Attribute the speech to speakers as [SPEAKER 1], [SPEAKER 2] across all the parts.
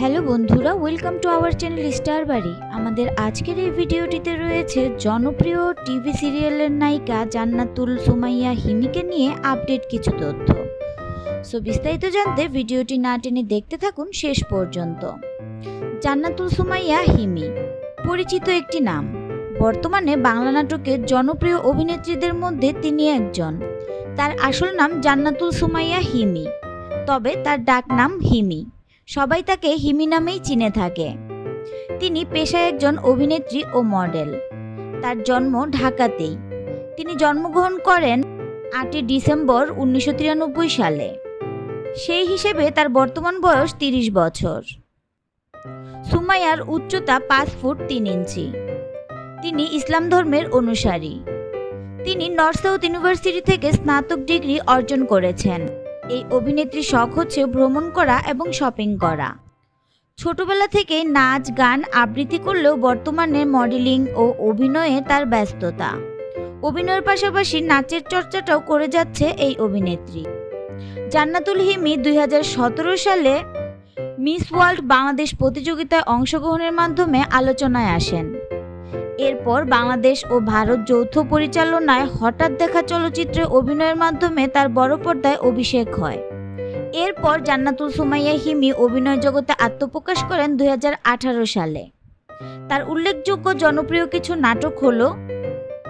[SPEAKER 1] Hello বন্ধুরা welcome to our channel Star বাড়ি আমাদের আজকের এই ভিডিওটিতে রয়েছে জনপ্রিয় টিভি সিরিয়ালের নায়িকা জান্নাতুল সুমাইয়া হিমিকে নিয়ে আপডেট কিছু তথ্য। সো বিস্তারিত জানতে ভিডিওটি না টেনে দেখতে থাকুন শেষ পর্যন্ত। জান্নাতুল সুমাইয়া হিমি, পরিচিত একটি নাম। বর্তমানে বাংলা নাটকের জনপ্রিয় অভিনেত্রীদের মধ্যে তিনি একজন। তার আসল নাম জান্নাতুল সুমাইয়া হিমি, তবে তার ডাক নাম হিমি। সবাই তাকে হিমি নামেই চিনে থাকে। তিনি পেশায় একজন অভিনেত্রী ও মডেল। তার জন্ম ঢাকাতেই। তিনি জন্মগ্রহণ করেন আটই ডিসেম্বর উনিশশো তিরানব্বই সালে। সেই হিসেবে তার বর্তমান বয়স তিরিশ বছর। সুমাইয়ার উচ্চতা পাঁচ ফুট তিন ইঞ্চি। তিনি ইসলাম ধর্মের অনুসারী। তিনি নর্থ সাউথ ইউনিভার্সিটি থেকে স্নাতক ডিগ্রি অর্জন করেছেন। এই অভিনেত্রীর শখ হচ্ছে ভ্রমণ করা এবং শপিং করা। ছোটবেলা থেকেই নাচ, গান আবৃত্তি করলেও বর্তমানে মডেলিং ও অভিনয়ে তার ব্যস্ততা। অভিনয়ের পাশাপাশি নাচের চর্চাটাও করে যাচ্ছে এই অভিনেত্রী। জান্নাতুল হিমি দুই হাজার সতেরো সালে মিস ওয়ার্ল্ড বাংলাদেশ প্রতিযোগিতায় অংশগ্রহণের মাধ্যমে আলোচনায় আসেন। এরপর বাংলাদেশ ও ভারত যৌথ পরিচালনায় হঠাৎ দেখা চলচ্চিত্রে অভিনয়ের মাধ্যমে তার বড় পর্দায় অভিষেক হয়। এরপর জান্নাতুল সুমাইয়া হিমি অভিনয় জগতে আত্মপ্রকাশ করেন দু হাজার আঠারো সালে। তার উল্লেখযোগ্য জনপ্রিয় কিছু নাটক হল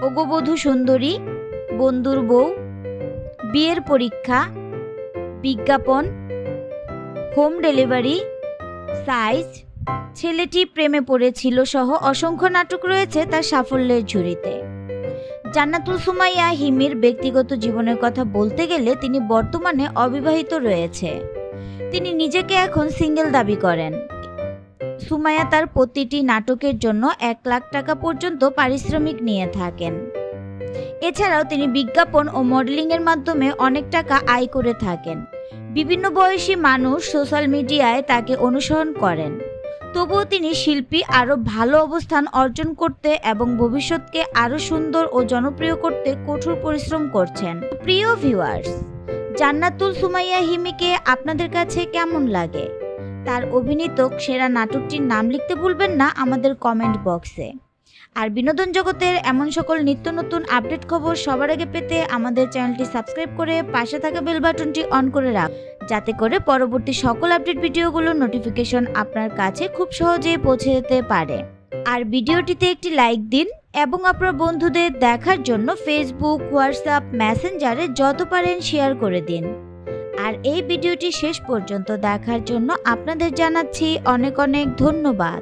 [SPEAKER 1] ওগবধূ সুন্দরী, বন্ধুর বউ, বিয়ের পরীক্ষা, বিজ্ঞাপন, হোম ডেলিভারি, সাইজ ছেলেটি প্রেমে পড়েছিল সহ অসংখ্য নাটক রয়েছে তার সাফল্যের ঝুড়িতে। জান্নাতুল সুমাইয়া হিমির ব্যক্তিগত জীবনের কথা বলতে গেলে তিনি বর্তমানে অবিবাহিত রয়েছে। তিনি নিজেকে এখন সিঙ্গেল দাবি করেন। সুমাইয়া তার প্রতিটি নাটকের জন্য এক লাখ টাকা পর্যন্ত পারিশ্রমিক নিয়ে থাকেন। এছাড়াও তিনি বিজ্ঞাপন ও মডেলিংয়ের মাধ্যমে অনেক টাকা আয় করে থাকেন। বিভিন্ন বয়সী মানুষ সোশ্যাল মিডিয়ায় তাকে অনুসরণ করেন। তবুও তিনি শিল্পী আরও ভালো অবস্থান অর্জন করতে এবং ভবিষ্যৎকে আরও সুন্দর ও জনপ্রিয় করতে কঠোর পরিশ্রম করছেন। প্রিয় ভিউয়ার্স জান্নাতুল সুমাইয়া হিমিকে আপনাদের কাছে কেমন লাগে? তার অভিনীত সেরা নাটকটির নাম লিখতে ভুলবেন না আমাদের কমেন্ট বক্সে আর বিনোদন জগতের এমন সকল নিত্য নতুন আপডেট খবর সবার আগে পেতে আমাদের চ্যানেলটি সাবস্ক্রাইব করে পাশে থাকা বেল বাটনটি অন করে রাখ, যাতে করে পরবর্তী সকল আপডেট ভিডিওগুলোর নোটিফিকেশন আপনার কাছে খুব সহজেই পৌঁছে যেতে পারে। আর ভিডিওটিতে একটি লাইক দিন এবং আপনার বন্ধুদের দেখার জন্য ফেসবুক হোয়াটসঅ্যাপ মেসেঞ্জারে যত পারেন শেয়ার করে দিন। আর এই ভিডিওটি শেষ পর্যন্ত দেখার জন্য আপনাদের জানাচ্ছি অনেক অনেক ধন্যবাদ।